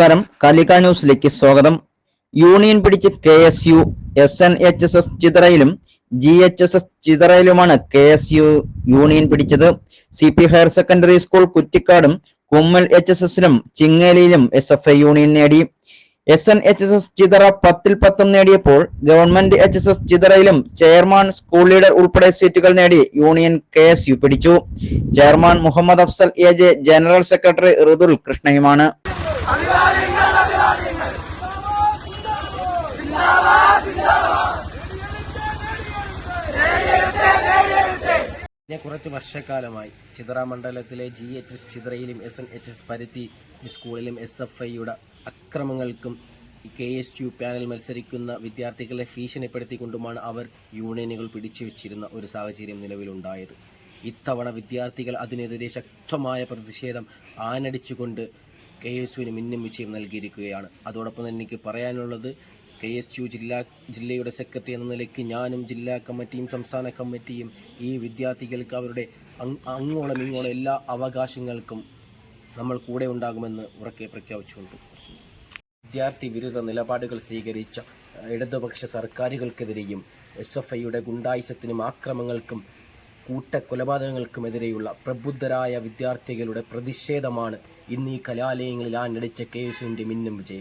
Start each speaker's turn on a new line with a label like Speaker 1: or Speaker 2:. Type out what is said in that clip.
Speaker 1: നമസ്കാരം. കാലിക ന്യൂസിലേക്ക് സ്വാഗതം. യൂണിയൻ പിടിച്ച് K S U S N H S S ചിതറയിലും G H S S ചിതറയിലുമാണ് കെ എസ് യു യൂണിയൻ പിടിച്ചത്. C P higher secondary school കുറ്റിക്കാടും കുമ്മൽ H S എസിലും ചിങ്ങേലിയിലും എസ് എഫ് ഐ യൂണിയൻ നേടി. S N H S S Chithara പത്തിൽ പത്തും നേടിയപ്പോൾ government H S S ചിതറയിലും chairman school leader ഉൾപ്പെടെ സീറ്റുകൾ നേടി യൂണിയൻ കെ എസ് യു പിടിച്ചു. Chairman Muhammad Afsal A J general secretary Rithul കൃഷ്ണയുമാണ്.
Speaker 2: കഴിഞ്ഞ കുറച്ച് വർഷക്കാലമായി ചിതറ മണ്ഡലത്തിലെ G H S ചിതറയിലും S N H S Paruthi സ്കൂളിലും എസ് എഫ് ഐയുടെ അക്രമങ്ങൾക്കും കെ എസ് യു പാനൽ മത്സരിക്കുന്ന വിദ്യാർത്ഥികളെ ഭീഷണിപ്പെടുത്തിക്കൊണ്ടുമാണ് അവർ യൂണിയനുകൾ പിടിച്ചു വെച്ചിരുന്ന ഒരു സാഹചര്യം നിലവിലുണ്ടായത്. ഇത്തവണ വിദ്യാർത്ഥികൾ അതിനെതിരെ ശക്തമായ പ്രതിഷേധം ആനടിച്ചുകൊണ്ട് കെ എസ് യുവിന് മിന്നും വിജയം നൽകിയിരിക്കുകയാണ്. അതോടൊപ്പം തന്നെ എനിക്ക് പറയാനുള്ളത് കെ എസ് യു ജില്ലാ ജില്ലയുടെ സെക്രട്ടറി എന്ന നിലയ്ക്ക് ഞാനും ജില്ലാ കമ്മിറ്റിയും സംസ്ഥാന കമ്മിറ്റിയും ഈ വിദ്യാർത്ഥികൾക്ക് അവരുടെ അങ് അങ്ങോളം ഇങ്ങോളം എല്ലാ അവകാശങ്ങൾക്കും നമ്മൾ കൂടെ ഉണ്ടാകുമെന്ന് ഉറക്കെ പ്രഖ്യാപിച്ചുകൊണ്ട് വിദ്യാർത്ഥി വിരുദ്ധ നിലപാടുകൾ സ്വീകരിച്ച ഇടതുപക്ഷ സർക്കാരുകൾക്കെതിരെയും എസ് എഫ് ഐയുടെ ഗുണ്ടായിസത്തിനും ആക്രമങ്ങൾക്കും കൂട്ടക്കൊലപാതകങ്ങൾക്കുമെതിരെയുള്ള പ്രബുദ്ധരായ വിദ്യാർത്ഥികളുടെ പ്രതിഷേധമാണ് ഇന്ന് ഈ കലാലയങ്ങളിൽ ആഞ്ഞടിച്ച കെ എസ് യുവിന്റെ മിന്നും വിജയം.